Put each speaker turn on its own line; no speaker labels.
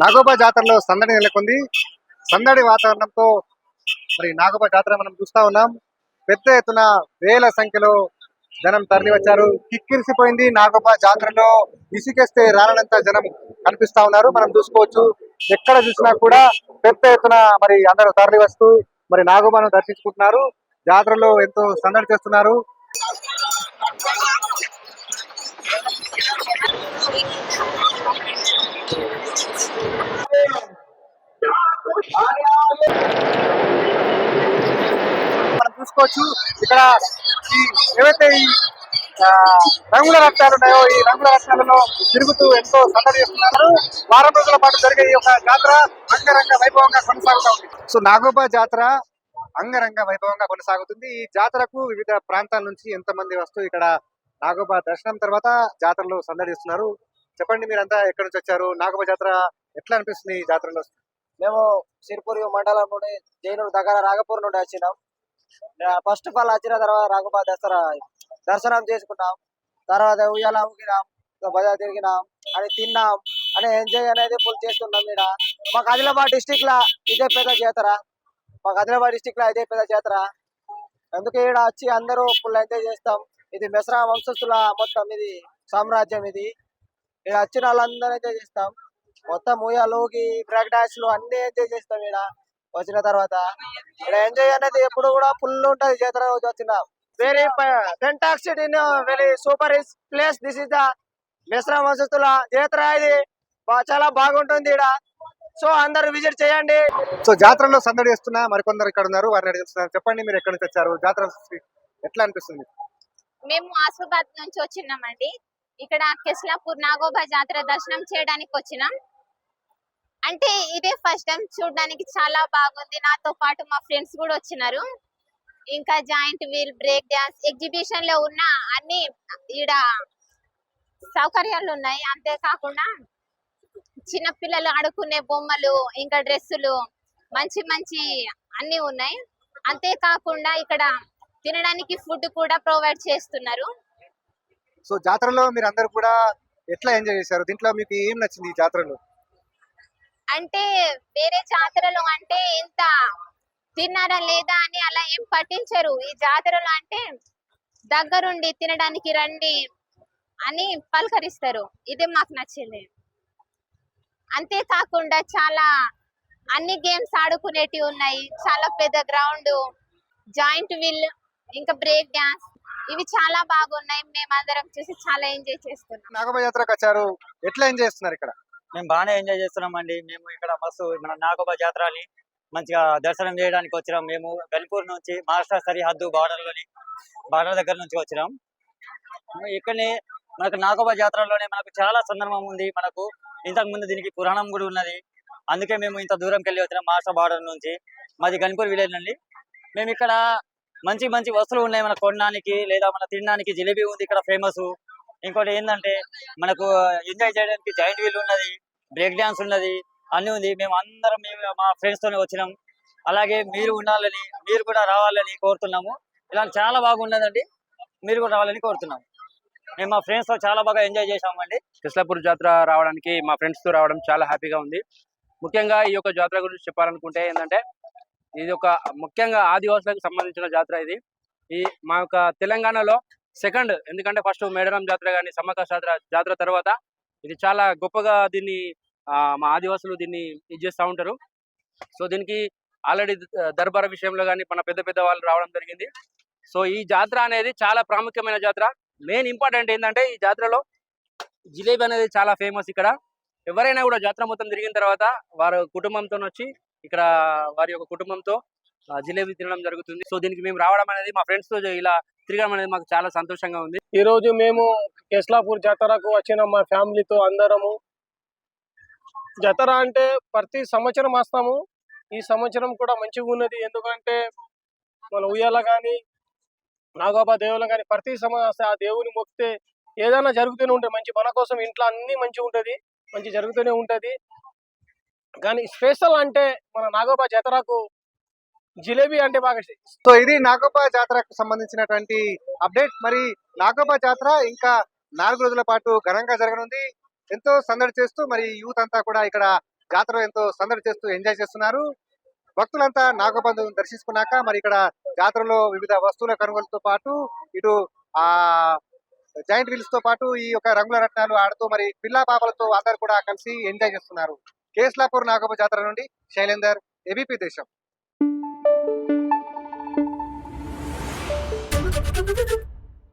నాగోబా జాతరలో సందడి నెలకొంది. సందడి వాతావరణంతో మరి నాగోబా జాతర మనం చూస్తా ఉన్నాం. పెద్ద ఎత్తున వేల సంఖ్యలో జనం తరలి వచ్చారు కిక్కిరిసిపోయింది నాగోబా జాతరలో. ఇసుకేస్తే రానంత జనం కనిపిస్తా ఉన్నారు. మనం చూసుకోవచ్చు. ఎక్కడ చూసినా కూడా పెద్ద ఎత్తున మరి అందరూ తరలి వస్తూ మరి నాగోబాను దర్శించుకుంటున్నారు. జాతరలో ఎంతో సందడి చేస్తున్నారు. మనం చూసుకోవచ్చు. ఇక్కడ ఈ ఏవైతే ఈ రంగుల రక్తాలు ఉన్నాయో ఈ రంగుల రక్తాలలో తిరుగుతూ ఎంతో సందడి చేస్తున్నారు. వారం రోజుల పాటు జరిగే ఈ యొక్క జాతర అంగరంగ వైభవంగా కొనసాగుతూ ఉంది. సో నాగోబా జాతర అంగరంగ వైభవంగా కొనసాగుతుంది. ఈ జాతరకు వివిధ ప్రాంతాల నుంచి ఎంతమంది వస్తూ ఇక్కడ నాగోబా దర్శనం తర్వాత జాతరలో సందడిస్తున్నారు చెప్పండి మీరంతా ఎక్కడి నుంచి వచ్చారు? నాగోబా జాతర ఎట్లా అనిపిస్తుంది ఈ జాతరలో?
మేము సిరిపూర్ మండలం నుండి జైనూరు దగ్గర రాగపూర్ నుండి వచ్చినాం. ఫస్ట్ ఆఫ్ ఆల్ వచ్చిన తర్వాత రాఘపా దసరా దర్శనం చేసుకున్నాం. తర్వాత ఉయ్యాల ఊగినాం బజార్ తిరిగినాం అని తిన్నాం అని ఎంజాయ్ అనేది ఫుల్ చేస్తున్నాం ఇక్కడ మాకు ఆదిలాబాద్ డిస్టిక్ లా ఇదే పెద్ద జాతర. మాకు ఆదిలాబాద్ డిస్టిక్ లా ఇదే పెద్ద జాతర. అందుకే ఇక్కడ వచ్చి అందరూ ఫుల్ ఎంజాయ్ చేస్తాం. ఇది మెసరా వంశస్థుల మొత్తం ఇది సామ్రాజ్యం ఇది. ఇక్కడ వచ్చిన వాళ్ళందరూ ఎంజాయ్ చేస్తాం. మొత్తం ఊయలోకి బ్రేక్ అన్ని ఎంజాయ్ చేస్తాం ఇక్కడ. వచ్చిన తర్వాత ఇక్కడ ఎంజాయ్ అనేది ఎప్పుడు కూడా ఫుల్ ఉంటది. జాతర రోజు వచ్చిన very fantastic in very super is place this is the మిశ్రమ వసతుల జాతర ఇది చాలా బాగుంటుంది ఇక్కడ. సో అందరు విజిట్ చేయండి.
సో జాతరలో సందడి చేస్తున్నా మరికొందరు ఇక్కడ ఉన్నారు. వారిని అడుగుతున్నారు చెప్పండి మీరు ఎక్కడి నుంచి వచ్చారు? జాతర ఎట్లా అనిపిస్తుంది
మేము ఆసిఫాబాద్ నుంచి వచ్చినామండి. ఇక్కడ కెస్లాపూర్ నాగోబా జాతర దర్శనం చేయడానికి వచ్చినాం. అంటే ఇదే ఫస్ట్ టైం చూడడానికి చాలా బాగుంది. నాతో పాటు మా ఫ్రెండ్స్ కూడా వచ్చినారు. ఇంకా జాయింట్ వీల్ బ్రేక్ డాన్స్ ఎగ్జిబిషన్లో ఉన్న అన్ని ఈడ సౌకర్యాలు ఉన్నాయి. అంతేకాకుండా చిన్న పిల్లలు ఆడుకునే బొమ్మలు ఇంకా డ్రెస్సులు మంచి మంచి అన్ని ఉన్నాయి. అంతేకాకుండా ఇక్కడ తినడానికి ఫుడ్ కూడా ప్రొవైడ్ చేస్తున్నారు.
సో జాతరలో మీరు అందరు కూడా ఎట్లా ఎంజాయ్ చేశారు? దీంట్లో మీకు ఏం నచ్చింది ఈ జాతరలో?
అంటే వేరే జాతరలో అంటే ఇంత తిన్నారా లేదా అని అలా ఏం పట్టించరు. ఈ జాతరలో అంటే దగ్గరుండి తినడానికి రండి అని పలకరిస్తారు. ఇదే మాకు నచ్చింది. అంతేకాకుండా చాలా అన్ని గేమ్స్ ఆడుకునేటివి ఉన్నాయి. చాలా పెద్ద గ్రౌండ్ జాయింట్ వీల్ ఇంకా బ్రేక్ డ్యాన్స్ ఇవి చాలా బాగున్నాయి. మేమందరం చూసి చాలా ఎంజాయ్ చేస్తున్నాం.
నాగమ్మ జాతరకు వచ్చారు ఎట్లా ఎంజాయ్ చేస్తున్నారు ఇక్కడ?
మేము బాగానే ఎంజాయ్ చేస్తున్నామండి. మేము ఇక్కడ మస్తు మన నాగోబా జాతరని మంచిగా దర్శనం చేయడానికి వచ్చినాం. మేము గన్పూర్ నుంచి మహారాష్ట్ర సరిహద్దు బార్డర్లోని బార్డర్ దగ్గర నుంచి వచ్చినాం. ఇక్కడనే మనకు నాగోబా జాతరలోనే మనకు చాలా సందర్భం ఉంది. మనకు ఇంతకు ముందు దీనికి పురాణం కూడా ఉన్నది. అందుకే మేము ఇంత దూరంకి వెళ్ళి వచ్చినాం మహారాష్ట్ర బార్డర్ నుంచి. మాది గన్పూర్ విలేజ్ అండి. మేము ఇక్కడ మంచి మంచి వస్తువులు ఉన్నాయి మన కొనడానికి లేదా మన తినడానికి. జిలేబీ ఉంది ఇక్కడ ఫేమస్. ఇంకోటి ఏంటంటే మనకు ఎంజాయ్ చేయడానికి జాయింట్ వీల్ ఉన్నది బ్రేక్ డాన్స్ ఉన్నది అన్ని ఉంది. మేము అందరం మేము మా ఫ్రెండ్స్ తోనే వచ్చినాం. అలాగే మీరు ఉండాలని మీరు కూడా రావాలని కోరుతున్నాము. ఇలా చాలా బాగున్నదండి మీరు కూడా రావాలని కోరుతున్నాము. మేము మా ఫ్రెండ్స్తో చాలా బాగా ఎంజాయ్ చేసామండి
కృష్ణాపూర్ జాతర రావడానికి మా ఫ్రెండ్స్తో రావడం చాలా హ్యాపీగా ఉంది. ముఖ్యంగా ఈ యొక్క జాతర గురించి చెప్పాలనుకుంటే ఏంటంటే ఇది ఒక ముఖ్యంగా ఆదివాసులకు సంబంధించిన జాతర ఇది. ఈ మా యొక్క తెలంగాణలో సెకండ్ ఎందుకంటే ఫస్ట్ మేడారం జాతర కానీ సమ్మక్క జాతర జాతర తర్వాత ఇది చాలా గొప్పగా దీన్ని ఆ, మా ఆదివాసులు దీన్ని ఇది చేస్తూ ఉంటారు. సో దీనికి ఆల్రెడీ దర్బార్ విషయంలో కానీ మన పెద్ద పెద్ద వాళ్ళు రావడం జరిగింది. సో ఈ జాతర అనేది చాలా ప్రాముఖ్యమైన జాతర. మెయిన్ ఇంపార్టెంట్ ఏంటంటే ఈ జాతరలో జిలేబీ అనేది చాలా ఫేమస్ ఇక్కడ. ఎవరైనా కూడా జాతర మొత్తం తిరిగిన తర్వాత వారు కుటుంబంతో వచ్చి ఇక్కడ వారి యొక్క కుటుంబంతో జిలేబీ తినడం జరుగుతుంది. సో దీనికి మేము రావడం అనేది మా ఫ్రెండ్స్తో ఇలా తిరగడం అనేది మాకు చాలా సంతోషంగా ఉంది.
ఈ రోజు మేము కెస్లాపూర్ జాతరకు వచ్చిన మా ఫ్యామిలీతో అందరము. జాతర అంటే ప్రతి సంవత్సరం వస్తాము. ఈ సంవత్సరం కూడా మంచిగా ఉన్నది. ఎందుకంటే మన ఉయ్యాల కానీ నాగోబా దేవులు కానీ ప్రతి సంవత్సరం ఆ దేవుని మొక్కితే ఏదైనా జరుగుతూనే ఉంటుంది. మంచి మన కోసం ఇంట్లో అన్ని మంచిగా ఉంటది. మంచి జరుగుతూనే ఉంటది. కానీ స్పెషల్ అంటే మన నాగోబా జాతరకు జిలేబీ అంటే బాగా
సో ఇది నాగోబా జాతరకు సంబంధించినటువంటి అప్డేట్. మరి నాగోబా జాతర ఇంకా నాలుగు రోజుల పాటు ఘనంగా జరగనుంది. ఎంతో సందడి చేస్తూ మరి యూత్ అంతా కూడా ఇక్కడ జాతర ఎంతో సందడి చేస్తూ ఎంజాయ్ చేస్తున్నారు. భక్తులంతా నాగబంధువుని దర్శించుకున్నాక మరి ఇక్కడ జాతరలో వివిధ వస్తువుల కొనుగోలుతో పాటు ఇటు ఆ జాయింట్ వీల్స్తో పాటు ఈ యొక్క రంగుల రత్నాలు ఆడుతూ మరి పిల్లా పాపలతో అందరు కూడా కలిసి ఎంజాయ్ చేస్తున్నారు. కేస్లాపూర్ నాగప్ప జాతర నుండి శైలేందర్ ఏబీపీ దేశం.